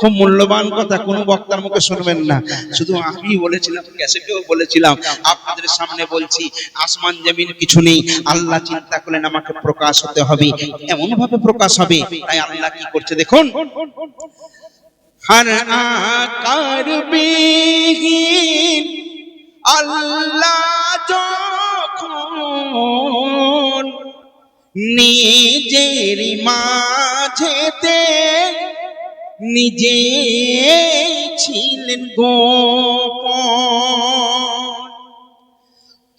খুব মূল্যবান কথা, কোনো বক্তার মুখে শুনবেন না। শুধু আমি বলেছিলাম, ক্যাসেটেও বলেছিলাম, আপনাদের সামনে বলছি, আসমান জমিন কিছু নেই, আল্লাহ চিন্তা করলেন আমাকে প্রকাশ হতে হবে। এমন ভাবে প্রকাশ হবে, তাই আল্লাহ কি করছে দেখুন। হর আকার বিহীন, আল্লাহ যখন নিজের মাঝেতে নিজে ছিলেন গোপ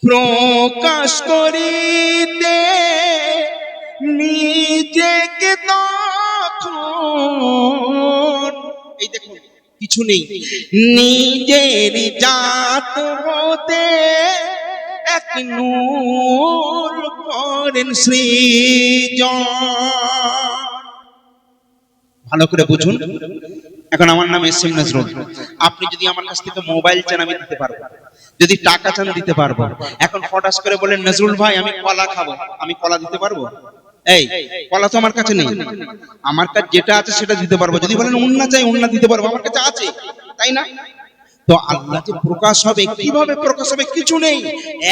প্রকাশ করিতে নিজেকে তখন এই কিছু নেই। নিজের জাত হতে এক নূর করেন সৃজন। ভালো করে বুঝুন। এখন আমার নাম এস এম নজরুল। আপনি যদি আমার কাছ থেকে মোবাইল চান, আমি দিতে পারব। যদি টাকা চান, দিতে পারব। এখন ফটাস করে বলেন নজরুল ভাই, আমি কলা খাব। আমি কলা দিতে পারব? এই, কলা তো আমার কাছে নেই। আমার কাছে যেটা আছে, সেটা দিতে পারব। যদি বলেন, উন্না চাই, উন্না দিতে পারব। আমার কাছে আছে। তাই না? তো আল্লাহ যে প্রকাশ হবে, কীভাবে প্রকাশ হবে কিছু নেই।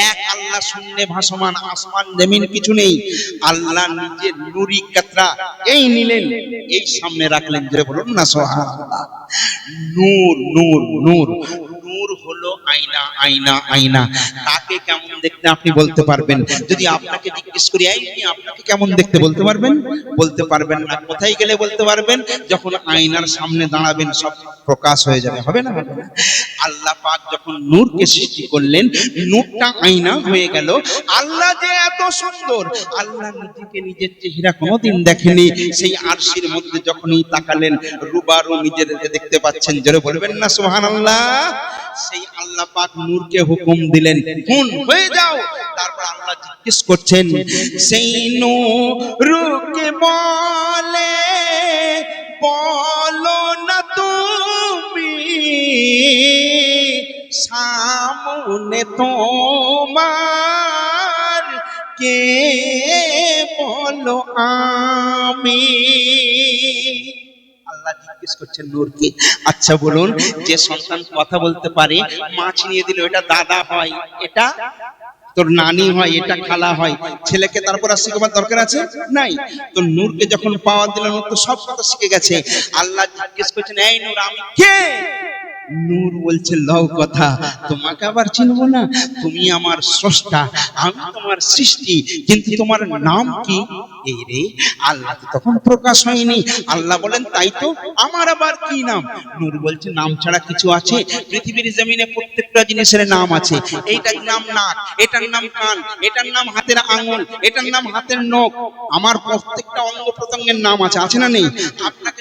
এক, আল্লাহ শূন্যে ভাসমান, আসমান, জমিন কিছু নেই। আল্লাহ নিজের নুরি কাতরা, এই নিলেন, এই সামনে রাখলেন যে বলুন না, সুবহানাল্লাহ। নূর নূর নূর। নূর হলো আয়না আয়না আয়না। তাকে কেমন দেখতে আপনি বলতে পারবেন? যদি আপনাকে জিজ্ঞেস করি মেয়ে, আপনাকে কেমন দেখতে বলতে পারবেন? বলতে পারবেন না। কোথায় গেলে বলতে পারবেন? যখন আয়নার সামনে দাঁড়াবেন সব প্রকাশ হয়ে যাবে। হবে না? আল্লাহ পাক যখন নূরকে সৃষ্টি করলেন নূরটা আয়না হয়ে গেল। আল্লাহ যে এত সুন্দর! আল্লাহ নিজেকে নিজের চেহারা কোনোদিন দেখেনি। সেই আরশির মধ্যে যখনই তাকালেন রুবারু নিজেদেরকে দেখতে পাচ্ছেন। জোরে বলবেন না সুবহানাল্লাহ? সেই আল্লাহ পাক নূরকে হুকুম দিলেন কোন হয়ে যাও। তারপর আল্লাহ জিজ্ঞেস করছেন, সেই নূরকে বলে, বলো না তুমি, সামনে তোমার কে বলো আমি? আল্লাহ জিজ্ঞেস করছেন নূরকে আচ্ছা বলুন, যে সন্তান কথা বলতে পারে, মাছ নিয়ে দিল, এটা দাদা হয়, এটা তোর নানি হয়, এটা খালা হয়, ছেলেকে তারপর আর শিখবার দরকার আছে? নাই তো নূরকে যখন পাওয়া দিল নূর তো সব কথা শিখে গেছে। আল্লাহ জিজ্ঞেস করছেন, এই নূর, আমি কে? নূর বলছে, লও কথা, তোমাকে আবার চিনবো না? তুমি আমার স্রষ্টা, আমি তোমার সৃষ্টি, কিন্তু তোমার নাম কি? এই রে, আল্লাহ তখন প্রকাশ হয়নি। আল্লাহ বলেন, তাই তো, আমার আবার কি নাম? নূর বলছে, নাম ছাড়া কিছু আছে? পৃথিবীর জমিনে প্রত্যেকটা জিনিসের নাম আছে। এইটার নাম নাক, এটার নাম কান, এটার নাম হাতের আঙুল, এটার নাম হাতের নখ। আমার প্রত্যেকটা অঙ্গ প্রত্যঙ্গের নাম আছে আছে না নেই? আপনাকে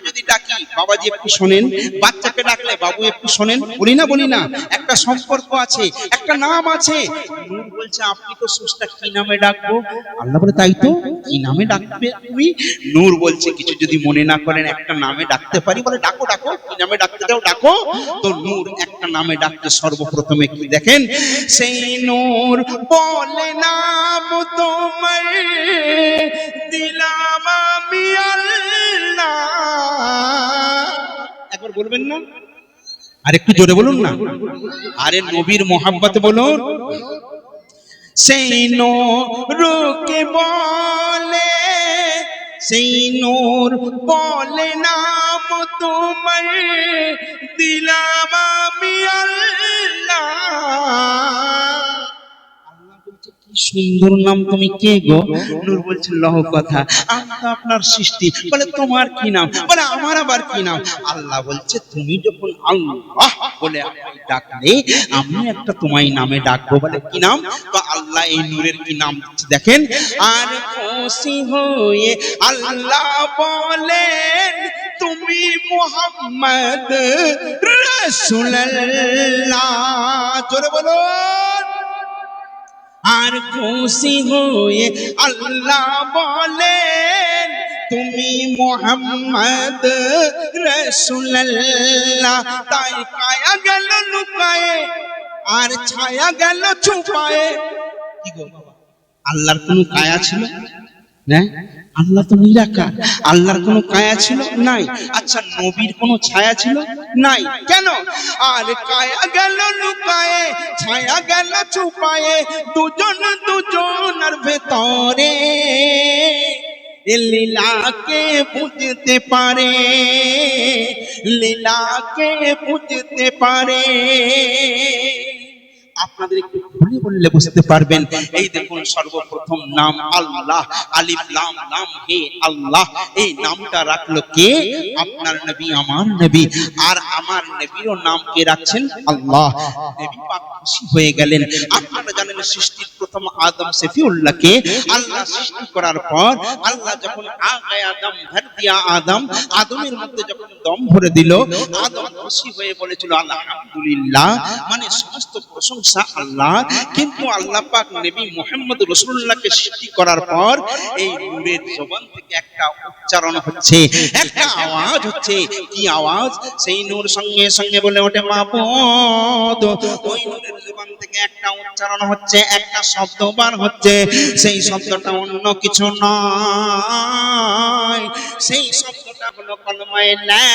বাবাজি একটু শোনেন, বাচ্চাকে ডাকলে বাবু একটু শোনেন, বলি না বলি না, একটা সম্পর্ক আছে, একটা নাম আছে। নূর বলছে, আপনি তো সুস্থা কি নামে ডাকবো? আল্লাহ বলে, তাই তো, কি নামে ডাকবে তুমি? নূর বলছে, কিছু যদি মনে না করেন, একটা নামে ডাকতে পারি। বলে, ডাকো ডাকো, কি নামে ডাকতে দাও ডাকো। তো নূর একটা নামে ডাকতে সর্বপ্রথমে কি দেখেন? সেই নূর বলে, নাম তোমার দিলাম আমি আল্লাহ। একবার বলবেন না? আর একটু জোরে বলুন না। আরে নবীর মোহাব্বত বলুন। সেই নূরকে বলে সেই নূর বলে নাম তোমার দিলাম আমি আল্লাহ। সুন্দর নাম তুমি কে গো? নূর বলছে, লহ কথা। আমি তো আপনার সৃষ্টি। বলে, তোমার কি নাম? বলে, আমার আবার কি নাম? আল্লাহ বলছে, তুমি যখন আল্লাহ বলে ডাকলে, আমি একটা তোমায় নামে ডাকবো। বলে, কি নাম? তো আল্লাহ এই নূরের কি নাম দেখেন। আর খুশি হয়ে আল্লাহ বলেন, তুমি মোহাম্মদ রসুল্লাহ জোরে বলুন। আর খুশি হয়ে আল্লাহ বলেন, তুমি মোহাম্মদ রসুল্লাহ তাই কায়া গেল লুকায়ে, আর ছায়া গেল ছুপায়ে। কি গো আল্লাহর কোনো কায়া ছিল? না আল্লাহ তো নিরাকার। আল্লাহর কোনো কায়া ছিল? নাই। আচ্ছা নবীর কোনো ছায়া ছিল? নাই। কেন? আর কায়া গেল লুকায়ে, ছায়া গেল চুপায়ে, দুজন দুজন দুজনের ভেতরে। লীলাকে বুঝতে পারে, লীলাকে বুঝতে পারে। আপনাদের একটু খুলে বললে বুঝতে পারবেন। এই দেখুন সর্বপ্রথম নাম আল্লাহ, আলিফ, লাম নাম হে আল্লাহ। এই নামটা রাখল কে? আপনার নবী, আমার নবী। আর আমার নবীরও নাম কে রাখছেন? আল্লাহ। নবী পাক খুশি হয়ে গেলেন। আপনারা জানেন সৃষ্টির প্রথম আদম সফিউল্লাহকে আল্লাহ সৃষ্টি করার পর আল্লাহ যখন আগায় আদম ভর দিয়া আদম, আদমের মধ্যে যখন দম ভরে দিল, আদম খুশি হয়ে বলেছিল আল্লাহ আলহামদুলিল্লাহ। মানে সমস্ত প্রশংসা আল্লাহ। কিন্তু আল্লাহ পাক নবী মুহাম্মদ রাসূলুল্লাহকে সৃষ্টি করার পর এই নূরের জবান থেকে একটা উচ্চারণ হচ্ছে, একটা আওয়াজ হচ্ছে। কি আওয়াজ? সেই নূর সঙ্গে সঙ্গে বলে ওঠে মাবুদ ওই নূরের জবান থেকে একটা উচ্চারণ হচ্ছে, একটা শব্দ বার হচ্ছে। সেই শব্দটা অন্য কিছু নয়। সেই শব্দটা হলো কলমায়ে লা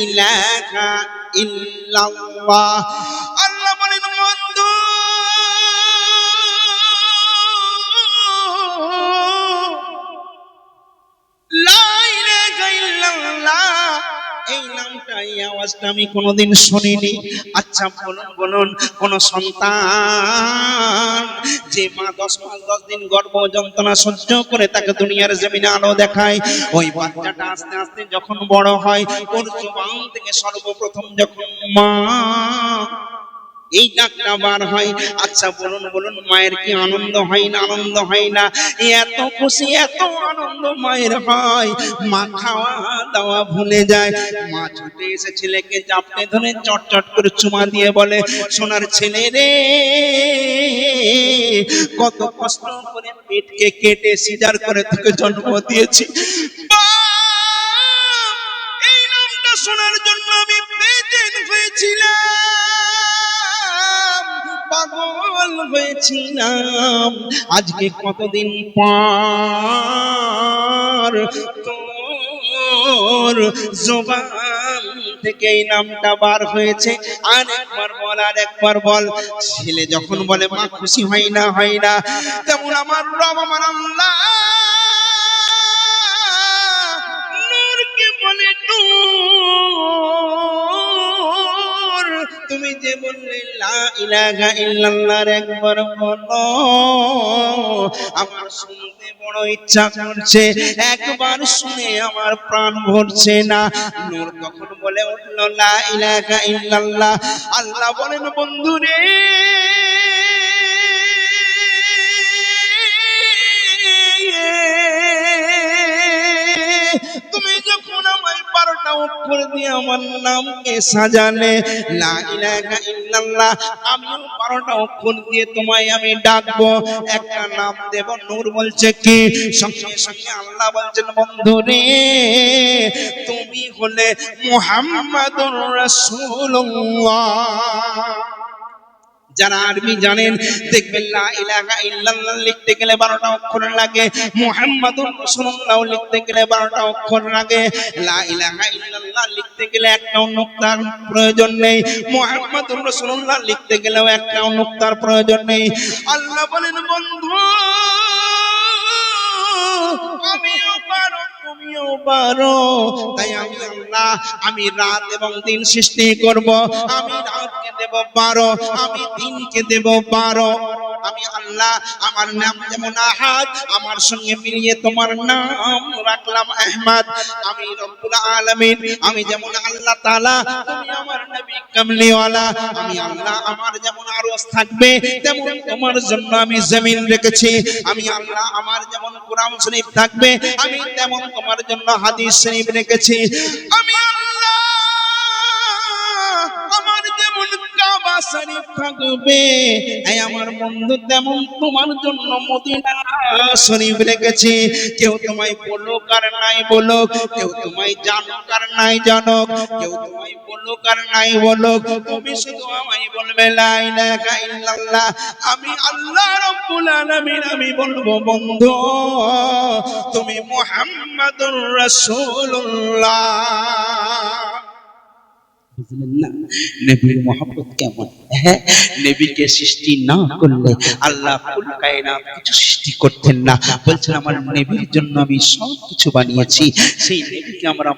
ইলাহা ইল্লাল্লাহ। আল্লাহ বলেন বন্ধু। এই নামটা এই আওয়াজটা আমি কোনোদিন শুনিনি। আচ্ছা বলুন বলুন, কোন সন্তান যে মা দশ পাঁচ দশ দিন গর্ভ যন্ত্রণা সহ্য করে তাকে দুনিয়ার জমিনে আলো দেখায়, ওই বাচ্চাটা আস্তে আস্তে যখন বড় হয়, ওর জবান থেকে সর্বপ্রথম যখন মা এই ডাকটা বার হয়। আচ্ছা বলুন বলুন, মায়ের কি আনন্দ হয় না আনন্দ হয় না? এত খুশি, এত আনন্দ মায়ের হয়। মা খাওয়া দাওয়া ভুলে যায়। মা ছুটে এসে ছেলেকে চাপটে ধরে চটচট করে চুমা দিয়ে বলে, সোনার ছেলে রে, কত কষ্ট করে পেটকে কেটে সিজার করে তোকে জন্ম দিয়েছি। হয়েছিলাম আজকে কতদিন পর তোর জবান থেকে এই নামটা বার হয়েছে। আর একবার বল আর একবার বল। ছেলে যখন বলে, মা, খুশি হয় না হয় না। তেমন আমার রব আমার আল্লাহ ইলাহা ইল্লাল্লাহর একবার বলো। আমার শুনতে বড় ইচ্ছা করছে, একবার শুনে আমার প্রাণ ভরছে না। নূর তখন বলে উঠল, লা ইলাহা ইল্লাল্লাহ। আল্লাহ বলেন, বন্ধুরে তুমি অক্ষর দিয়ে আমার নামকে সাজালে লা ইলাহা ইল্লাল্লাহ, আমিও বারোটা অক্ষর দিয়ে তোমায় আমি ডাকবো। একটা নাম দেব, নূর বলছে কি? সঙ্গে সঙ্গে আল্লাহ বলছেন বন্ধু রে তুমি হলে মুহাম্মাদুর রাসূলুল্লাহ। যারা আরবি জানেন, দেখবেন লা ইলাহা ইল্লাল্লাহ লিখতে গেলে 12টা অক্ষর লাগে, মুহাম্মাদুর রাসূলুল্লাহ লিখতে গেলে 12টা অক্ষর লাগে, লা ইলাহা ইল্লাল্লাহ লিখতে গেলে একটাও নুক্তার প্রয়োজন নেই, মুহাম্মাদুর রাসূলুল্লাহ লিখতে গেলেও একটাও নুক্তার প্রয়োজন নেই। আল্লাহ বলেন, বন্ধু আমিও পারো, তুমিও পারো। তাই আমি আল্লাহ, আমি রাত এবং দিন সৃষ্টি করব। আমি রাতকে দেব বারো, আমি দিনকে দেব বারো। আমি আল্লাহ, আমার নাম যেমন আহাদ, আমার সঙ্গে মিলিয়ে তোমার নাম রাখলাম আহমদ। আমি রব্বুল আলামিন, আমি যেমন আল্লাহ তুমি আমার নবী কামলিওয়ালা, আমি আল্লাহ আমার যেমন আরশ থাকবে, তেমন তোমার জন্য আমি জমিন রেখেছি। আমি আল্লাহ আমার যেমন কোরআন শরীফ থাকবে, আমি তেমন তোমার জন্য হাদিস শরীফ রেখেছি। আমি আল্লাহ শরীফ থাকবে। এই আমার বন্ধু তেমন তোমার জন্য মদিনা শরীফ রেখেছি। কেউ তোমায় বলুক আর নাই বলুক, কেউ তোমায় জানুক আর নাই জানুক, কেউ তোমায় বলুক আর নাই বলুক, তুমি শুধু আমায় বলবে, লা ইলাহা ইল্লাল্লাহ। আমি আল্লাহ রাব্বুল আলামিন, আমি বলব, বন্ধু, তুমি মুহাম্মাদুর রাসূলুল্লাহ। কেমন? হ্যাঁ? সৃষ্টি না করলে আল্লাহ কিছু সৃষ্টি করতেন না। বলছেন, আমার জন্য আমি সব কিছু বানিয়েছি। সেই আমরা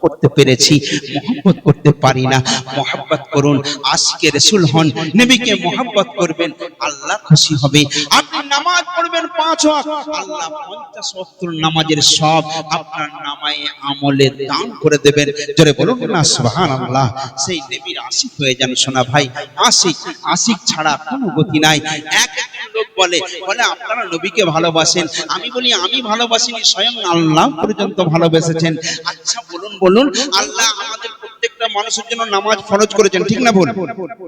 করতে পেরেছি। মোহাম্মত করতে পারি না। মোহাম্মত করুন, আজকে রসুল হন, নবীকে মোহাম্মত করবেন, আল্লাহ খুশি হবে। আপনি নামাজ পড়বেন পাঁচ আল্লাহ পঞ্চাশ ওয়াক্ত নামাজের সব আপনার নামায় আমলে দান করে দেবেন। জোরে বলুন না সুবহানাল্লাহ সেই নবীর আশিক হয়ে যান সোনা ভাই। আশিক আশিক ছাড়া কোনো গতি নাই। এক লোক বলে বলে, আপনারা নবীকে ভালোবাসেন। আমি বলি, আমি ভালোবাসিনি, স্বয়ং আল্লাহ পর্যন্ত ভালোবেসেছেন। আচ্ছা বলুন বলুন, আল্লাহ আমাদের প্রত্যেকটা মানুষের জন্য নামাজ ফরজ করেছেন, ঠিক না বল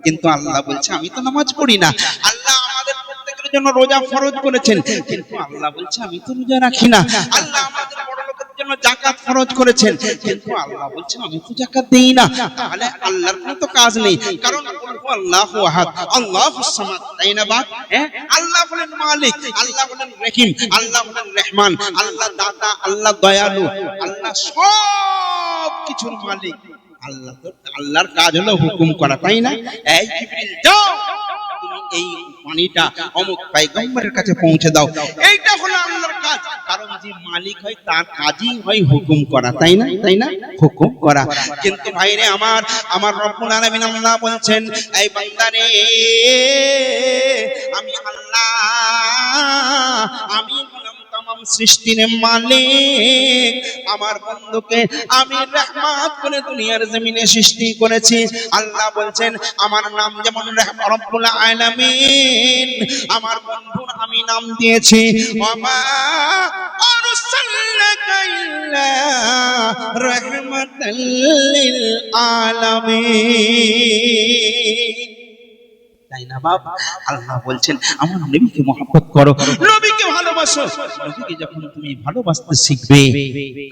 কিন্তু আল্লাহ বলছে, আমি তো নামাজ পড়ি না। আল্লাহ আমাদের প্রত্যেকের জন্য রোজা ফরজ করেছেন। কিন্তু আল্লাহ বলছে, আমি তো রোজা রাখি না। আল্লাহ আমাদের জন্য জাকাত করেছেন। কিন্তু আল্লাহ বলছেন, আমি তো জাকাত দেই না। তাহলে আল্লাহর কোনো তো কাজ নেই। কারণ আল্লাহ আহাদ। আল্লাহুস সামাদ। তাই না হ্যাঁ? আল্লাহ বলেন মালিক। আল্লাহ বলেন রহিম। আল্লাহ বলেন রহমান। আল্লাহ দাতা, আল্লাহ দয়ালু। আল্লাহ সব কিছুর মালিক। আল্লাহ আল্লাহর কাজ হলো হুকুম করা, তাই না? এই যাও! এই পানিটা অমুক পাইগম্বরের কাছে পৌঁছে দাও। এইটা হলো আল্লাহর কাজ। কারণ যে মালিক হয়, তার কাজই হয় হুকুম করা, তাই না? তাই না? হুকুম করা। কিন্তু ভাইরে আমার আমার রব্বুল আলামিন আল্লাহ বলছেন, এই বান্দারে, আমি আল্লাহ, আমি তামাম সৃষ্টির মালিক। আমার বন্ধুকে আমি রহমত করে দুনিয়ার জমিনে সৃষ্টি করেছি। আল্লাহ বলছেন, আমার নাম যেমন রব্বুল আলামিন। আমার বন্ধুর আমি নাম দিয়েছি ইল্লা রাহমাতাল আলামিন। তাই না বাপ? আল্লাহ বলছেন আমার নবীকে মহব্বত করো। নবীকে ভালোবাসো। নবীকে যখন তুমি ভালোবাসতে শিখবে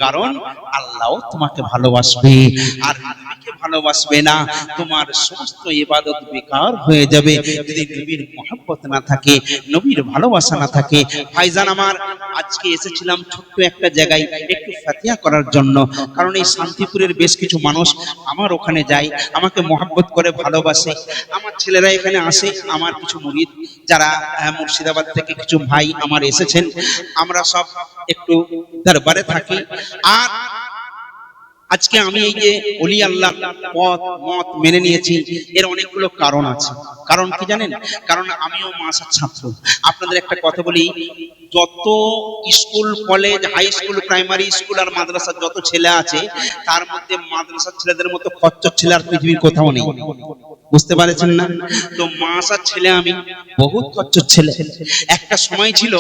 কারণ আল্লাহও তোমাকে ভালোবাসবে। আর ভালোবাসবে না। তোমার সমস্ত ইবাদত বেকার হয়ে যাবে। যদি নবীর মহব্বত না থাকে, নবীর ভালোবাসা না থাকে, ভাইজান আমার, আজকে এসেছিলাম ছোট্ট একটা জায়গায় একটু ফাতিয়া করার জন্য। কারণ এই শান্তিপুরের বেশ কিছু মানুষ আমার ওখানে যায়, আমাকে মহব্বত করে ভালোবাসে। আমার ছেলেরা এখানে আসে, আমার কিছু মুরিদ যারা মুর্শিদাবাদ থেকে কিছু ভাই আমার এসেছেন। আমরা সব একটু দরবারে থাকি। আর আজকে আমি এই যে অলি আল্লাহ পথ, মত মেনে নিয়েছি, এর অনেকগুলো কারণ আছে। কারণ কি জানেন? কারণ আমিও মাসার ছাত্র। আপনাদের একটা কথা বলি, যত school, college, high school, primary school আর মাদ্রাসার যত ছেলে আছে, তার মধ্যে মাদ্রাসার ছেলেদের মতো খচ্চর ছেলে আর পৃথিবীর কোথাও নেই। বুঝতে পারছেন না? তো মাসার ছেলে আমি, বহুত খচ্চর ছেলে। একটা সময় ছিল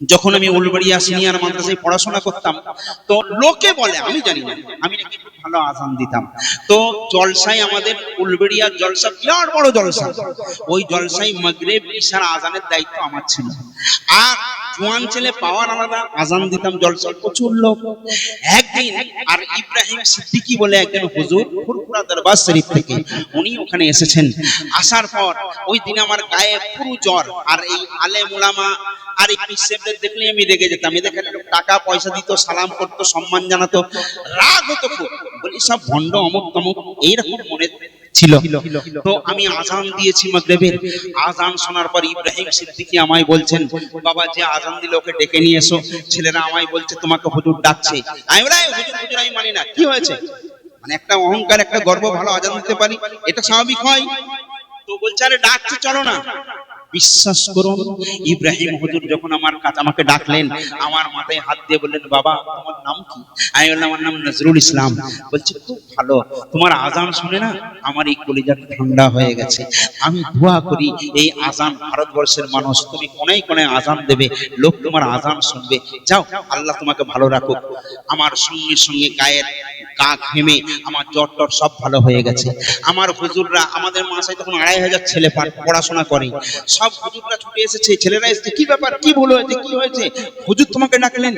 যখন আমি উলবাড়িয়া সিনিয়র মাদ্রাসায় পড়াশোনা করতাম, তো লোকে বলে, আমি জানি না, আমি নাকি ভালো আজান দিতাম। তো জলসায় আমাদের উলবেড়িয়া জলসা বিরাট বড় জলসা। ওই জলসায় মাগরিব, ইশার আজানের দায়িত্ব আমার ছিল। আর জোয়ান ছেলে পাওয়ার আলাদা, আজান দিতাম জলসায় প্রচুর লোক। একদিন, আর ইব্রাহিম সিদ্দিকী বলে একজন হুজুর ফুরফুরা দরবার শরীফ থেকে, উনি ওখানে এসেছেন। আসার পর, ওই দিন আমার গায়ে পুরো জ্বর, আর এই আলে মুলামা আর এই পিসেবদের দেখলে আমি রেগে যেতাম। এদের টাকা, পয়সা দিত, সালাম করতো, সম্মান জানাতো, রাগ হতো বলি সব ভণ্ড অমুক তমুক এইরকম মনে ছিল। তো আমি আজান দিয়েছি মাগরিবের। আজান শোনার পর ইব্রাহিম সিদ্দিকী আমায় বলছেন, বাবা, যে আজান দিল ওকে ডেকে নিয়ে এসো। ছেলেরা আমায় বলছে, তোমাকে হুজুর ডাকছে। আমি হুজুর হুজুর, আমি মানি না। কি হয়েছে? মানে একটা অহংকার, একটা গর্ব, ভালো আজান দিতে পারি, এটা স্বাভাবিক হয়। তো বলছে, আরে, ডাকছে, চলো না। বিশ্বাস করুন। ইব্রাহিম হুজুর যখন আমার কাছে আমাকে ডাকলেন, আমার মাথায় হাত দিয়ে বললেন, বাবা, তোমার নাম কি? আমি বললাম, আমার নাম নজরুল ইসলাম। বলছে, খুব ভালো। তোমার আজান শুনে না আমার এই কলিজাটা ঠান্ডা হয়ে গেছে। আমি দোয়া করি, এই আজান ভারতবর্ষের মানুষ, তুমি কোনায় কোনায় আজান দেবে, লোক তোমার আজান শুনবে। যাও, আল্লাহ তোমাকে ভালো রাখুক। আমার সঙ্গে সঙ্গে গায়ের গা ঘেমে আমার জ্বর টর সব ভালো হয়ে গেছে। আমার হুজুররা আমাদের মাসায় তখন আড়াই হাজার ছেলে পড়াশোনা করে। সব হুজুররা ছুটে এসেছে। ছেলেরা এসেছে, কি ব্যাপার? কি ভুল হয়েছে? কি হয়েছে? হুজুর তোমাকে ডাকলেন।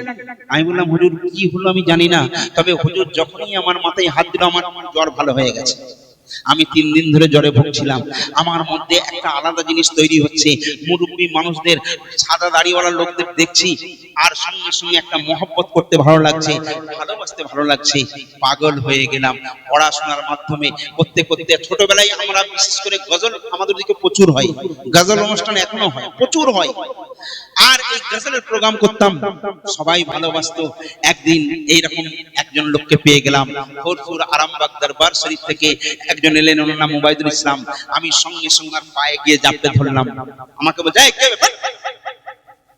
আমি বললাম, হুজুর, কি হলো আমি জানি না। তবে হুজুর যখনই আমার মাথায় হাত দিল, আমার জ্বর ভালো হয়ে গেছে। আমি তিন দিন ধরে জ্বরে ভুগছিলাম। আমার মধ্যে একটা আলাদা জিনিস তৈরি হচ্ছে। মুরব্বী মানুষদের সাদা দাড়িওয়ালা লোকদের দেখছি, আর সঙ্গে সঙ্গে একটা মহব্বত করতে ভালো লাগছে, ভালোবাসতে ভালো লাগছে। পাগল হয়ে গেলাম। পড়াশোনার মাধ্যমে করতে করতে ছোটবেলায় আমরা বিশেষ করে গজল আমাদের দিকে প্রচুর হয়। গজল অনুষ্ঠান এখনও হয়, প্রচুর হয়। আর এই গজলের প্রোগ্রাম করতাম, সবাই ভালোবাসতো। একদিন এইরকম একজন লোককে পেয়ে গেলাম। ফোরফুর আরামবাগ দরবার শরীফ থেকে একজন এলেন ওনার নাম মুবাইদুল ইসলাম। আমি সঙ্গে সঙ্গে পায়ে গিয়ে জাপতে ধরলাম। আমাকে বলছে "এই, কে ব্যাপার?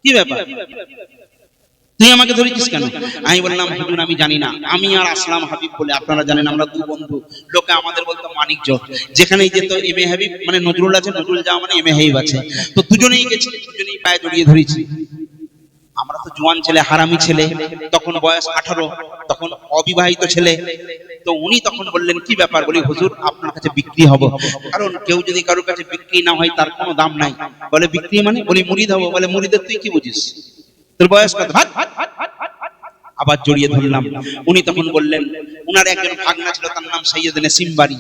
কি ব্যাপার? তুই আমাকে ধরেছিস কেন? আমি বললাম হুজুর আমি জানি না। আমি আর আসলাম হাবিব বলে। আপনারা জানেন আমরা দু বন্ধু। লোকে আমাদের বলতো মানিক জোট। যেখানেই যেত এম এ হাবিব মানে নজরুল আছে নজরুল যাওয়া মানে এম এ হাবিব আছে। তো দুজনেই গেছি দুজনেই পায়ে জড়িয়ে ধরেছি। আমরা তো জোয়ান ছেলে হারামি ছেলে তখন বয়স আঠারো তখন অবিবাহিত ছেলে। তো উনি তখন বললেন কি ব্যাপার? বলি হুজুর আপনার কাছে বিক্রি হব। কারণ কেউ যদি কারোর কাছে বিক্রি না হয় তার কোনো দাম নাই। বলে বিক্রি মানে? বলি মুড়ি হব বলে মুড়িদের তুই কি বুঝিস? তোর বয়স কত? আবার জড়িয়ে ধরলাম। উনি তখন বললেন উনার একজন ভাগনা ছিল তার নাম সৈয়দ নসিম বাড়ি।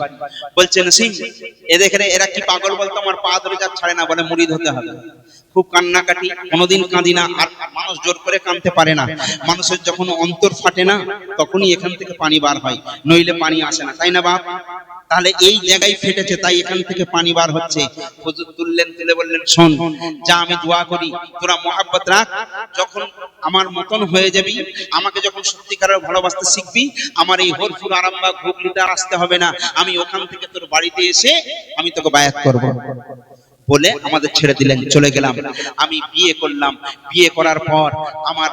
বলছে নসিম এ দেখে রে, এরা কি পাগল বলতো? আমার পা ধরে যা ছাড়ে না। বলে মুড়ি ধরতে হবে। খুব কান্নাকাটি কোনোদিন কাঁদি না। আর মানুষ জোর করে কাঁদতে পারে না। মানুষের যখন অন্তর ফাটে না, তখনই এখান থেকে পানি বার হয়, নইলে পানি আসে না। তাই না বাপ? তাহলে এই জায়গায় ফেটেছে, তাই এখান থেকে পানি বার হচ্ছে। হুজুর তুললেন, তুলে বললেন, শোন, যা আমি দোয়া করি, তোরা মোহাব্বত রাখ। যখন আমার মতন হয়ে যাবি, আমাকে যখন সত্যিকারের ভালোবাসতে শিখবি, আমার এই হরফুর আরামবাগ হুগলিতে আর আসতে হবে না। আমি ওখান থেকে তোর বাড়িতে এসে আমি তোকে বায়াত করব। বলে আমাদের ছেড়ে দিলেন চলে গেলাম। আমি বিয়ে করলাম। বিয়ে করার পর আমার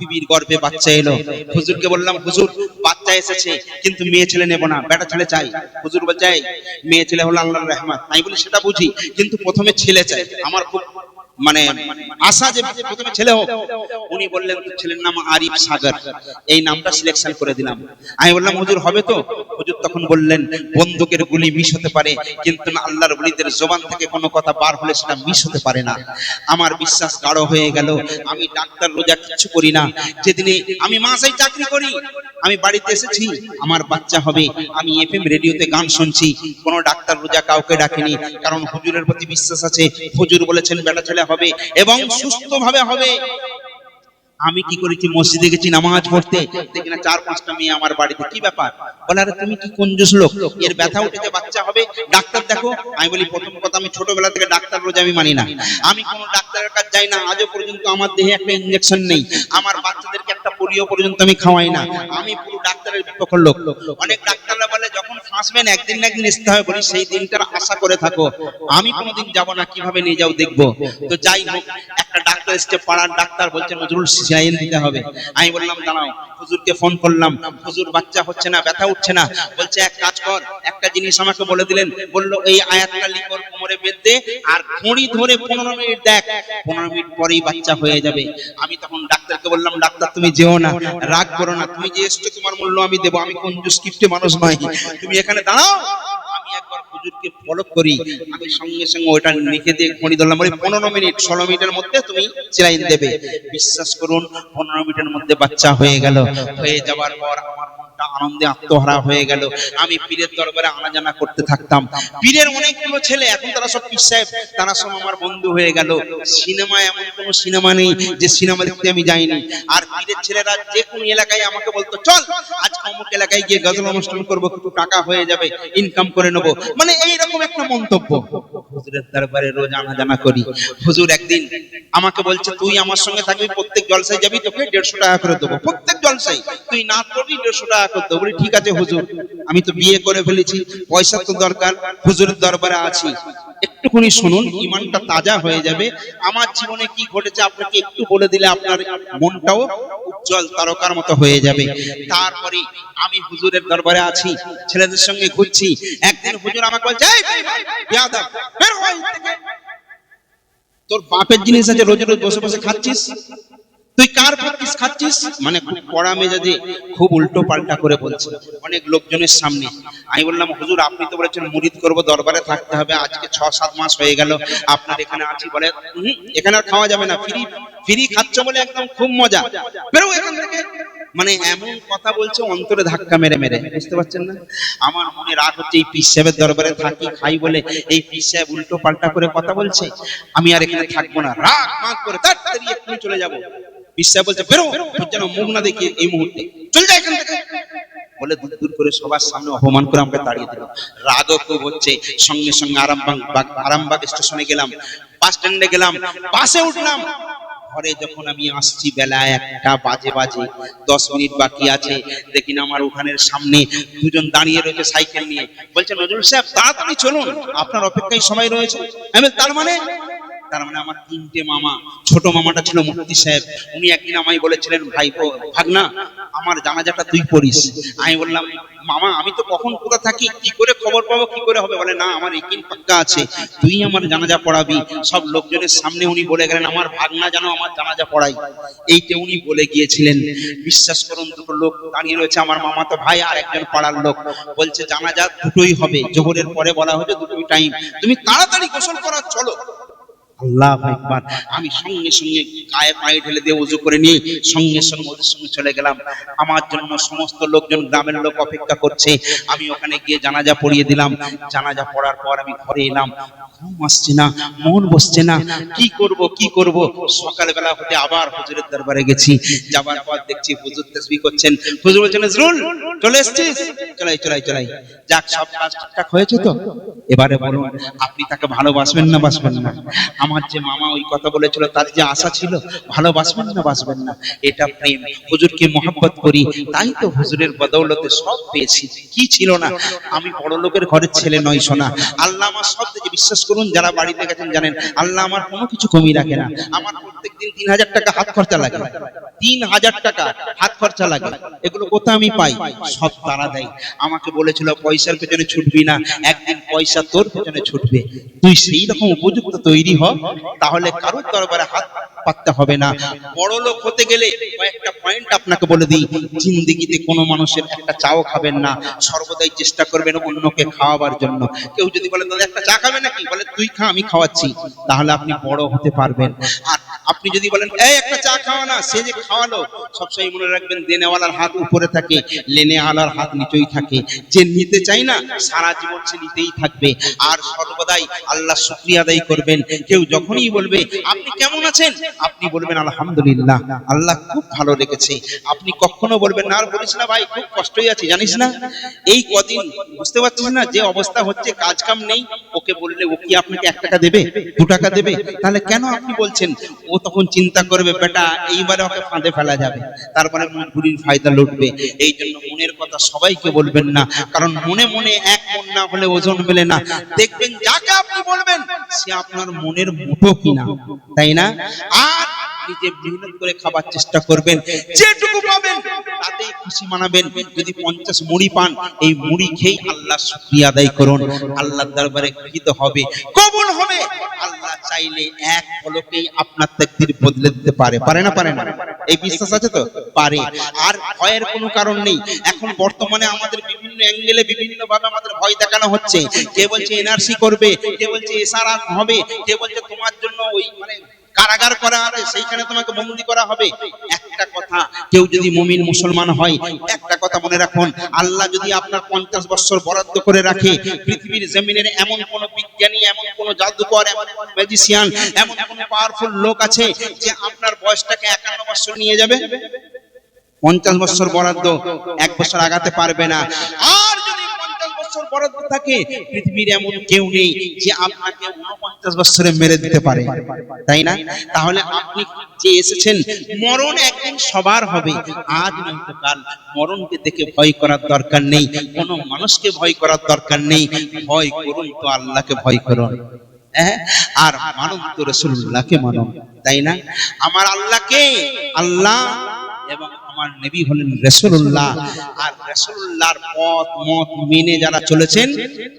বিবির গর্ভে বাচ্চা এলো। হুজুরকে বললাম হুজুর বাচ্চা এসেছে কিন্তু মেয়ে ছেলে নেব না বেটা ছেলে চাই। হুজুর চাই "এই, মেয়ে ছেলে হলো আল্লাহর রহমত। আমি বলি সেটা বুঝি কিন্তু প্রথমে ছেলে চাই। আমার খুব মানে আশা যে প্রথমে ছেলে হোক, উনি বললেন, ছেলের নাম আরিফ সাগর। এই নামটা সিলেকশন করে দিলাম। আমি বললাম, হুজুর, হবে তো? হুজুর তখন বললেন, বন্দুকের গুলি মিস হতে পারে, কিন্তু আল্লাহর বলিদের জবান থেকে কোনো কথা বার হলে সেটা মিস হতে পারে না। আমার বিশ্বাস গাঢ় হয়ে গেল, আমি ডাক্তার রোজা কিছু করি না। যেদিনে আমি মাসাই চাকরি করি, আমি বাড়িতে এসেছি, আমার বাচ্চা হবে, আমি এফ এফএম রেডিওতে গান শুনছি, কোনো ডাক্তার রোজা কাউকে ডাকেনি, কারণ হুজুরের প্রতি বিশ্বাস আছে। হুজুর বলেছেন, বেটা ছেলে হবে, এবং সুস্থভাবে হবে। আমি কি করেছি? মসজিদে গেছি, নামাজ পড়তে। দেখি না চার, পাঁচটা মেয়ে আমার বাড়িতে। কি ব্যাপার? বলে, আরে, তুমি কি কঞ্জুস লোক? এর ব্যথা উঠেছে, বাচ্চা হবে। ডাক্তার দেখো। আমি বলি, প্রথম কথা, আমি ছোটবেলা থেকে ডাক্তার রোজ আমি মানি না। আমি কোনো ডাক্তারের কাছে যাই না। আজও পর্যন্ত আমার দেহে একটা ইঞ্জেকশন নেই। আমার বাচ্চাদেরকে একটা পোলিও পর্যন্ত আমি খাওয়াই না। আমি পুরো ডাক্তারের বিপক্ষ লোক। অনেক ডাক্তাররা ফাঁসবেন একদিন না একদিন আসতে হবে বলি সেই দিনটার আশা করে থাকো। আমি কোনোদিন যাব না, কীভাবে নিয়ে যাও দেখব? তো যাই হোক, একটা ডাক্তার এসছে, পাড়ার ডাক্তার বলছে, নজরুল সিজাইন দিতে হবে। আমি বললাম, দাঁড়াও, হুজুরকে ফোন করলাম। হুজুর, বাচ্চা হচ্ছে না, ব্যথা উঠছে না। বলছে, এক কাজ কর, একটা জিনিস আমাকে বলে দিলেন। বলল, এই আয়াতটা লিখর কোমরে বেঁধে আর ঘড়ি ধরে পনেরো মিনিট দেখ, পনেরো মিনিট পরেই বাচ্চা হয়ে যাবে। আমি তখন ডাক্তারকে বললাম, ডাক্তার, তুমি যেও না, রাগ করো না, তুমি যে এসছো, তোমার মূল্য আমি দেবো। আমি কোন মানুষ নয় তুমি এখানে দাঁড়াও। আমি একবার হুজুরকে ফলো করি। আমি সঙ্গে সঙ্গে ওটা লিখে দিয়ে ঘড়ি ধরলাম। বলি, পনেরো মিনিট, ষোলো মিনিটের মধ্যে তুমি চিরাইন দেবে। বিশ্বাস করুন, পনেরো মিনিটের মধ্যে বাচ্চা হয়ে গেল। হয়ে যাওয়ার পর আমার মনটা আনন্দে আত্মহারা হয়ে গেল। আমি পীরের দরবারে আনাজানা করতে থাকতাম। পীরের অনেকগুলো ছেলে, এখন তারা সব পীর সাহেব, তারা সব আমার বন্ধু হয়ে গেল। সিনেমা এমন কোনো সিনেমা নেই যে সিনেমা দেখতে আমি যাইনি। আর পীরের ছেলেরা যে কোনো এলাকায় আমাকে বলতো, চল, আজ অমুক এলাকায় গিয়ে গজল অনুষ্ঠান করব, কিছু টাকা হয়ে যাবে ইনকাম করে নেব। মানে এইরকম একটা মন্তব্য। হুজুরের দরবারে রোজ আনাজানা করি। হুজুর একদিন আমাকে বলছে, তুই আমার সঙ্গে থাকবি, প্রত্যেক জলসায় যাবি, তোকে দেড়শো টাকা করে দেবো। প্রত্যেক জলসায় তুই না করবি, দেড়শো টাকা করে দেবো। বলি, ঠিক আছে হুজুর, আমি তো বিয়ে করে ফেলেছি, পয়সা তো দরকার, হুজুরের দরবারে আছি। একটুখানি শুনুন। ইমানটা তাজা হয়ে যাবে। আমার জীবনে কি ঘটেছে আপনাকে একটু বলে দিলে আপনার মনটাও উজ্জ্বল তারকার মতো হয়ে যাবে। তারপরে আমি হুজুরের দরবারে আছি ছেলেদের সঙ্গে ঘুরছি। একদিন হুজুর আমাকে বলছে "এই, বেয়াদব, বের হ তোর বাপের জিনিস আছে রোজ রোজ বসে বসে খাচ্ছিস? তুই কার ভাগ্যিস খাচ্ছিস? মানে কড়া মেজাজে খুব উল্টো পাল্টা করে বলছে। অনেক লোকজনের সামনে। আমি বললাম, হুজুর, আপনি তো বলেছেন মুরিদ করব, দরবারে থাকতে হবে। আজকে ছ সাত মাস হয়ে গেল, আপনার এখানে আছি বলে। এখানে আর খাওয়া যাবে না, ফ্রি ফ্রি খাচ্ছ বলে একদম খুব মজা। বেরো এখান থেকে। মানে এমন কথা বলছে, অন্তরে ধাক্কা মেরে মেরে। বুঝতে পারছেন না? আমার মনে রাগ হচ্ছে, এই পিস সাহেবের দরবারে থাকি, খাই বলে এই পিস সাহেব উল্টো পাল্টা করে কথা বলছে। আমি আর এখানে থাকব না। রাগ, মাগ করে তাড়াতাড়ি এক্ষুনি চলে যাব। সাহেব বলছে, বেরো, তোর যেন মুখ না দেখি এই মুহূর্তে। চল যা এখান থেকে। বলে দূর দূর করে সবার সামনে অপমান করে আমাকে তাড়িয়ে দিল। রাগও খুব হচ্ছে। সঙ্গে সঙ্গে আরামবাগ বাগ- আরামবাগ স্টেশনে গেলাম। বাস স্ট্যান্ডে গেলাম। বাসে উঠলাম। ঘরে যখন আমি আসছি বেলা একটা বাজে বাজে। দশ মিনিট বাকি আছে। দেখি না আমার ওখানের সামনে দুজন দাঁড়িয়ে রয়েছে সাইকেল নিয়ে। বলছে, নজরুল সাহেব, তাড়াতাড়ি চলুন। আপনার অপেক্ষায় সময় রয়েছে। আমি তার মানে? তার মানে আমার তিনটে মামা, ছোট মামাটা ছিল মুক্তি সাহেব। উনি একদিন আমায় বলেছিলেন, ভাই ভাগনা, আমার জানাজাটা তুই পড়িস। আমি বললাম, মামা, আমি তো কখন কোথা থাকি? কি করে খবর পাবো? কি করে হবে? বলে, না, আমার একিন পাক্কা আছে, তুই আমার জানাজা পড়াবি। সব লোকজনের সামনে উনি বলে গেলেন, আমার ভাগনা যেন আমার জানাজা পড়াই এইটা উনি বলে গিয়েছিলেন, বিশ্বাস করুন, দুটো লোক দাঁড়িয়ে রয়েছে, আমার মামা তো ভাই, আর একজন পাড়ার লোক। বলছে, জানাজা দুটোই হবে। জোহরের পরে বলা হয়েছে দুটোই টাইম তুমি তাড়াতাড়ি গোসল করা চলো। আল্লাহ একবার আমি সঙ্গে সঙ্গে গায়ে পায়ে ঢেলে দিয়ে উজু করে নিয়ে সঙ্গে সঙ্গে ওদের সঙ্গে চলে গেলাম। আমার জন্য সমস্ত লোকজন গ্রামের লোক অপেক্ষা করছে। আমি ওখানে গিয়ে জানাজা পড়িয়ে দিলাম। জানাজা পড়ার পর আমি ঘরে এলাম। ঘুম আসছে না, মন বসছে না। কি করব কি করব? সকালবেলা হতে আবার হুজুরের দরবারে গেছি। যাবার পর দেখছি হুজুর তসবি করছেন। হুজুর বলছেন চলে চলাই চলাই চলাই। যাক, সব কাজ ঠিকঠাক হয়েছে তো? এবারে বলুন, আপনি তাকে ভালোবাসবেন না বাসবেন না? আমার যে মামা ওই কথা বলেছিল, তার যে আশা ছিল, ভালোবাসবেন না, বাসবেন না, এটা প্রেম। হুজুরকে মহাব্বত করি, তাই তো হুজুরের বদৌলতে সব পেয়েছি। কি ছিল না? আমি বড় লোকের ঘরের ছেলে নয় শোনা আল্লাহ আমার সব থেকে বিশ্বাস করুন, যারা বাড়িতে গেছেন জানেন, আল্লাহ আমার কোনো কিছু কমি রাখে না। আমার প্রত্যেকদিন তিন হাজার টাকা হাত খরচা লাগে। তিন হাজার টাকা হাত খরচা লাগে। এগুলো কোথায় আমি পাই? সব তারা দেয়। আমাকে বলেছিল, পয়সার পেছনে ছুটবি না। একদিন পয়সা তোর পেছনে ছুটবে। তুই সেই রকম উপযুক্ত তৈরি হ। তাহলে কারোর দরবারে হাত পাততে হবে না। বড় লোক হতে গেলে কয়েকটা পয়েন্ট আপনাকে বলে দিই। জিন্দিগিতে কোনো মানুষের একটা চাও খাবেন না। সর্বদাই চেষ্টা করবেন অন্যকে খাওয়াবার জন্য। কেউ যদি বলে, দাদা, একটা চা খাবে নাকি? বলে, তুই খা, আমি খাওয়াচ্ছি। তাহলে আপনি বড় হতে পারবেন। আর আপনি যদি বলেন, এই, একটা চা খাওয়া না, সে যে খাওয়ালো। সবসময় মনে রাখবেন, দেনেওয়ালার হাত উপরে থাকে লেনে আলার হাত নিচেই থাকে। যে নিতে চাই না, সারা জীবন সে নিতেই থাকবে। আর সর্বদাই আল্লাহ শুক্রিয়া আদায় করবেন। কেউ যখনই বলবে, আপনি কেমন আছেন? আপনি বলবেন, আলহামদুলিল্লাহ, আল্লাহ খুব ভালো রেখেছে। আপনি কখনো বলবেন না, আর বলিস না ভাই, খুব কষ্টই আছে, জানিস না? এই কদিন বুঝতে পারছিস না যে অবস্থা হচ্ছে কাজ কাম নেই। ওকে বললে, ও কি আপনাকে এক টাকা দেবে, দু টাকা দেবে? তাহলে কেন আপনি বলছেন, ও তখন চিন্তা করবে, বেটা, এইবারে ওকে ফাঁদে ফেলা যাবে, তারপরে মজবুরির ফায়দা লুটবে। এই জন্য মনের কথা সবাইকে বলবেন না, কারণ মনে মনে এক মন না হলে ওজন মেলে না। দেখবেন, যাকে আপনি বলবেন, সে আপনার মনের মুঠো কিনা, তাই না? আর নিজে মেহনত করে খাবার চেষ্টা করবেন, যেটুকু পাবেন তাতেই খুশি মানাবেন। যদি পঞ্চাশ মুড়ি পান, এই মুড়ি খেয়ে আল্লাহ শুক্রিয়া আদায় করুন। আল্লাহর দরবারে গৃহীত হবে, কবুল হবে। চাইলে এক পলকেই আপনার তাকদির বদলে দিতে পারে। পারে না পারে না? এই বিশ্বাস আছে তো? পারে। আর ভয়ের কোনো কারণ নেই। এখন বর্তমানে আমাদের বিভিন্ন অ্যাঙ্গেলে বিভিন্ন ভাবে আমাদের ভয় দেখানো হচ্ছে। কে বলছে এনআরসি করবে, কে বলছে এসআর হবে, কে বলছে তোমার জন্য ওই মানে কারাগার করা হবে, সেইখানে তোমাকে বন্দি করা হবে। একটা কথা, কেউ যদি মুমিন মুসলমান হয়, একটা কথা মনে রাখুন, আল্লাহ যদি আপনার পঞ্চাশ বছর বরাদ্দ করে রাখে, পৃথিবীর জমিনের এমন কোন বিজ্ঞানী, এমন কোন জাদুকর, এমন ম্যাজিশিয়ান এমন কোন পাওয়ারফুল লোক আছে যে আপনার বয়সটাকে একান্ন বছর নিয়ে যাবে? পঞ্চাশ বছর বরাদ্দ এক বছর আগাতে পারবে না। আর বছর বরাদ্দ থাকে, পৃথিবীর এমন কেউ নেই যে আপনাকে উনপঞ্চাশ বছরে মেরে দিতে পারে। তাই না? তাহলে আপনি যে এসেছেন, মরণ একদিন সবার হবে। আজ নয়তো কাল। মরণকে দেখে ভয় করার দরকার নেই। কোন মানুষকে ভয় করার দরকার নেই। ভয় করুন তো আল্লাহকে ভয় করুন। হ্যাঁ? আর মানব তো রসুল্লাহকে মানব তাই না? আমার আল্লাহকে, আল্লাহ এবং আমার নবী হলেন রাসূলুল্লাহ। আর রাসূলুল্লাহর পথ, মত মেনে যারা চলেছেন,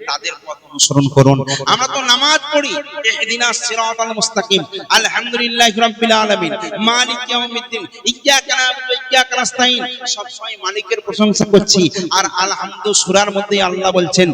তাদের পথ অনুসরণ করুন। আমরা তো নামাজ পড়ি। ইহদিনাস সিরাতাল মুস্তাকিম। আলহামদুলিল্লাহি রাব্বিল আলামিন। মালিক ইয়াউমিদ্দিন। ইয়্যাকা না'বুদু ওয়া ইয়্যাকা নাস্তাইন সব সময় মালিকের প্রশংসা করছি। আর আলহামদু সূরার মধ্যে আল্লাহ বলছেন